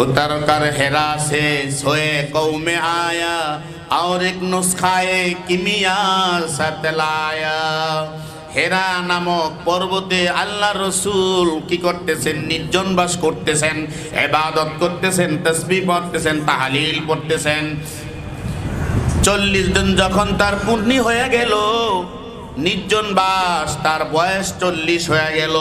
उतर कर हेरा से सोए कौमे आया और एक नुस्खाए किमिया सतलाया হেরা নামক পর্বতে আল্লাহ রসুল কি করতেছেন নির্জন বাস করতেছেন এবাদত করতেছেন তসবি পড়তেছেন তাহালিল পড়তেছেন চল্লিশ দিন যখন তার পূর্ণি হয়ে গেল নির্জন বাস তার বয়স চল্লিশ হয়ে গেল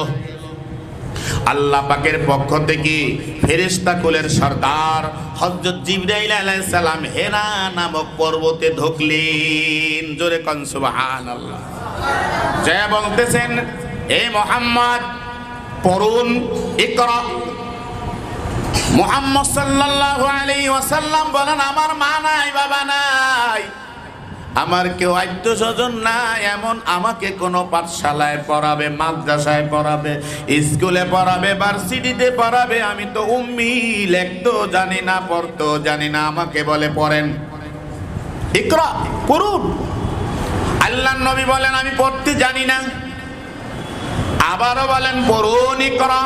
আল্লাহ পাকের পক্ষ থেকে ফেরেস্তা কুলের সর্দার হজরত জিবরাইল আলাইহিস সালাম হেরা নামক পর্বতে ঢুকলেন। জোরে কন সুবহানাল্লাহ। জয় বলতেছেন, এ মোহাম্মদ, পড়ুন, ইকরা। মোহাম্মদ সাল্লাল্লাহু আলাইহি ওয়াসাল্লাম বলেন, আমার মা নাই, বাবা নাই। আমার কেউ আত্মীয় স্বজন নাই এমন আমাকে কোনো পাঠশালায় পড়াবে, মাদ্রাসায় পড়াবে, স্কুলে পড়াবে, ভার্সিটিতে পড়াবে, আমি তো উম্মি লেখতেও জানি না পড়তেও জানি না, আমাকে বলে পড়েন। ইকরা, পড়ুন। আল্লাহ নবী বলেন, আমি পড়তে জানি না। আবারও বলেন, পড়ুন, ইকরা।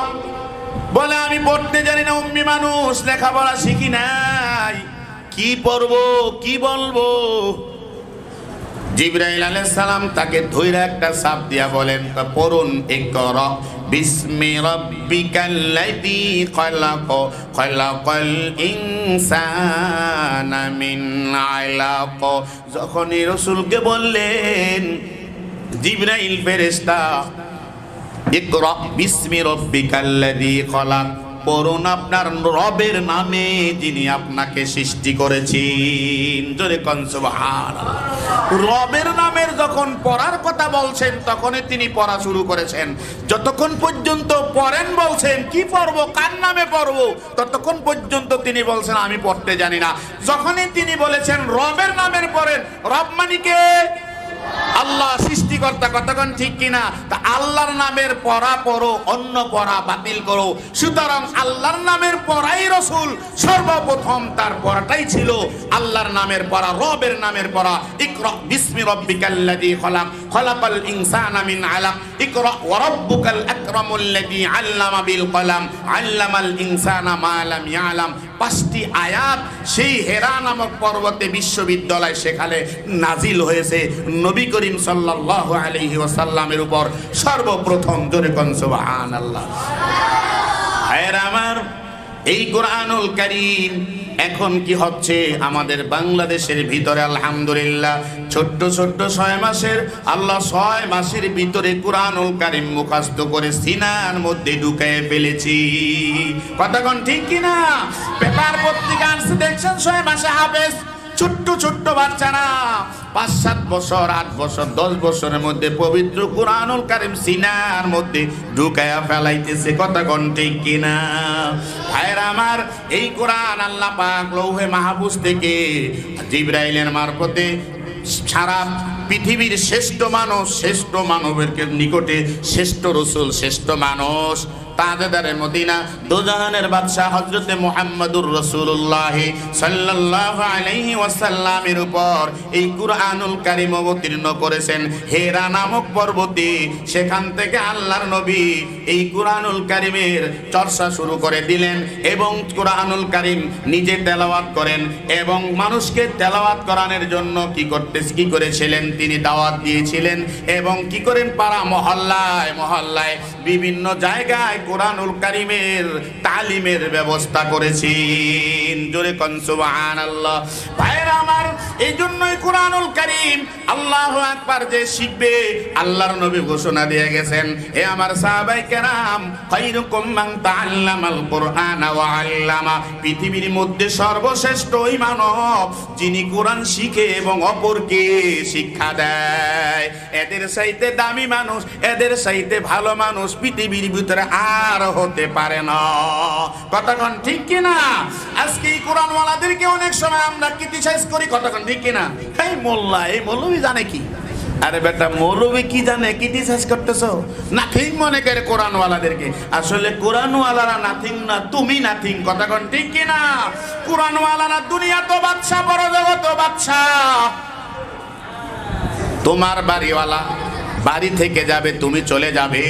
বলে, আমি পড়তে জানি না, উম্মি মানুষ, লেখাপড়া শিখি নাই। কি পড়ব, কি বলব? জিব্রাইল আলাইহিস সালাম তাকে ধইরা একটা সাপ দিয়া বলেন পড়ুন ইকরা বিসমি রাব্বিকাল্লাযী খালাক, খালাকাল ইনসানা মিন আলাক। যখনই রাসূলকে বললেন, জিব্রাইল ফেরেশতা, ইকরা বিসমি রাব্বিকাল্লাযী খালাক। পড়ুন আপনার রবের নামে যিনি আপনাকে সৃষ্টি করেছেন। জোরে রবের নামের যখন পড়ার কথা বলছেন, তখনই তিনি পড়া শুরু করেছেন। যতক্ষণ পর্যন্ত পড়েন বলছেন, কি পড়ব, কার নামে পড়ব, ততক্ষণ পর্যন্ত তিনি বলছেন, আমি পড়তে জানি না। যখনই তিনি বলেছেন, রবের নামের পড়েন, রব মানিকে আল্লাহ সৃষ্টিকর্তা কতক্ষণ ঠিক কিনা? তা আল্লাহর নামের পড়া পড়ো, অন্য পড়া বাতিল করো। সুতরাং আল্লাহর নামের পড়াই রসুল, সর্বপ্রথম তার পড়াটাই ছিল আল্লাহর নামের পড়া, রবের নামের পড়া। ইকরা বিসমি রব্বিকাল্লাযী খলাক, খলাকাল ইনসানা মিন আলাক, ইকরা ওয়া রাব্বুকাল আকরামুল্লাযী আল্লামা বিল কলাম, আল্লামাল ইনসানা মা লাম ইয়ালাম। পাঁচটি আয়াত সেই হেরা নামক পর্বতে বিশ্ববিদ্যালয় সেখানে নাজিল হয়েছে নবী করিম সাল্লাল্লাহু আলাইহি ওয়াসাল্লামের উপর। সর্বপ্রথম জোরে কোন, সুবহানাল্লাহ। আমার, এই কোরআনুল কারীম এখন কি হচ্ছে? আমাদের বাংলাদেশের ভিতরে, আলহামদুলিল্লাহ, ছোট্ট ছোট্ট ছয় মাসের, আল্লাহ ছয় মাসের ভিতরে কোরআনুল কারিম মুখাস্ত করে সিনার মধ্যে ঢুকায় ফেলেছি। কতক্ষণ ঠিক কিনা? পেপার পত্রিকা আসছে দেখছেন ছয় মাসে হাফেজ? ছোট্ট ছোট্ট বাচ্চারা, পাঁচ, সাত বছর, আট বছর, দশ বছরের মধ্যে পবিত্র কোরআনুল কারিম সিনার মধ্যে ঢুকায়া ফেলাইতেছে। কথা ঠিক কিনা? আমার এই কোরআন আল্লাহ পাক লৌহে মাহবুজ থেকে জিব্রাইলের মারফতে সারা পৃথিবীর শ্রেষ্ঠ মানুষ, শ্রেষ্ঠ মানবের নিকটে শ্রেষ্ঠ রসুল, শ্রেষ্ঠ মানুষ। তাজদারে মদিনা। দুজাহানের বাদশাহ হজরতে মুহাম্মদুর রসুল্লাহ সাল্লাল্লাহু আলাইহি ওয়াসাল্লামের উপর এই কুরআনুল কারীম অবতীর্ণ করেছেন। হেরা নামক পর্বতে সেখান থেকে আল্লাহর নবী এই কুরআনুল কারীমের চর্চা শুরু করে দিলেন এবং কুরআনুল কারিম নিজে তেলাওয়াত করেন এবং মানুষকে তেলাওয়াত করানোর জন্য কি করতে কি করেছিলেন? তিনি দাওয়াত দিয়েছিলেন এবং কি করেন পাড়া মহল্লায় মহল্লায় বিভিন্ন জায়গায় কোরআনুল কারিমের তালিমের ব্যবস্থা করেছেন। জোরে কন, সুবহানাল্লাহ। ভাইরা আমার এই জন্যই কোরআনুল আল্লাহু যে শিখবে, আল্লাহর নবী ঘোষণা দিয়ে গেছেন হে আমার সাহাবাই কেরাম কুরআন আল্লামা। পৃথিবীর মধ্যে সর্বশ্রেষ্ঠ ওই মানব যিনি কোরআন শিখে এবং অপরকে শিক্ষা দেয়। এদের চাইতে দামি মানুষ, এদের চাইতে ভালো মানুষ পৃথিবীর ভিতরে আর হতে পারে না। কতক্ষণ ঠিক কিনা? আজকে এই কোরআনওয়ালাদেরকে অনেক সময় আমরা ক্রিটিসাইজ করি কতক্ষণ ঠিক কিনা? এই মোল্লা, এই মৌলবী জানে কি? আরে বেটা, মৌলবী কি জানে? ক্রিটিসাইজ করতেছো? নাথিং মনে করে কোরআনওয়ালাদেরকে। আসলে কোরআনওয়ালারা নাথিং না, তুমি নাথিং কতক্ষণ ঠিক কিনা? কোরআনওয়ালারা দুনিয়া তো বাদশা বড় জগৎ বাদশা তোমার বাড়িওয়ালা বাড়ি থেকে যাবে তুমি চলে যাবে।